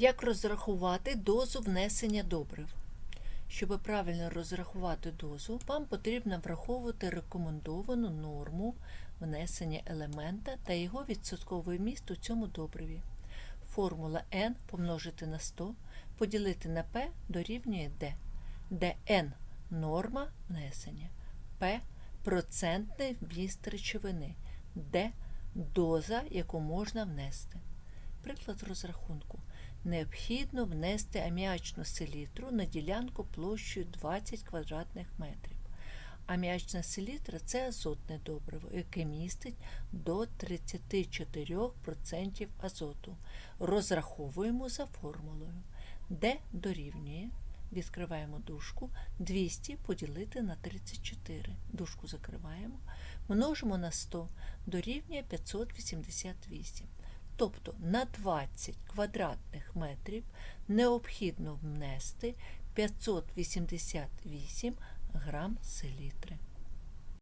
Як розрахувати дозу внесення добрив? Щоб правильно розрахувати дозу, вам потрібно враховувати рекомендовану норму внесення елемента та його відсотковий міст у цьому добриві. Формула n помножити на 100 поділити на p дорівнює d, де n – норма внесення, p – процентний вміст речовини, d – доза, яку можна внести. Приклад розрахунку. Необхідно внести аміачну селітру на ділянку площею 20 квадратних метрів. Аміачна селітра це азотне добриво, яке містить до 34% азоту. Розраховуємо за формулою, де дорівнює, відкриваємо дужку, 200 поділити на 34. Дужку закриваємо, множимо на 100, дорівнює 588. Тобто на 20 квадратних метрів необхідно внести 588 грам селітри.